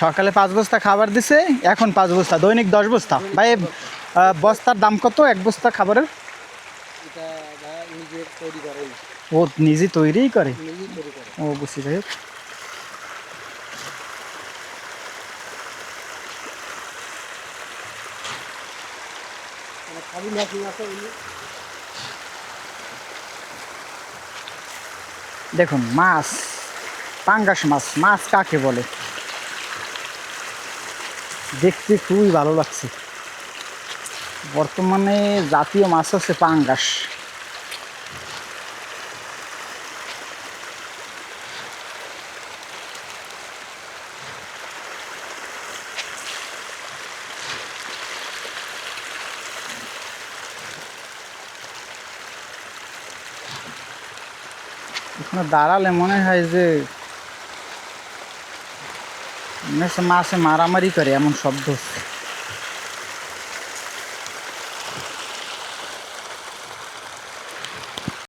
সকালে পাঁচ বস্তা খাবার দিছে এখন পাঁচ বস্তা দৈনিক দশ বস্তা। ভাই বস্তার দাম কত? এক বস্তা খাবারের? ও নিজে তৈরি করে। ও বুঝছি যাই। মানে দেখুন মাছ পাঙ্গাস মাছ মাছ কাকে বলে? দেখতে খুবই ভালো লাগছে। বর্তমানে জাতীয় মাছ হচ্ছে পাঙ্গাস। এখানে দাঁড়ালে মনে হয় যে মাছে মারামারি করে এমন শব্দ।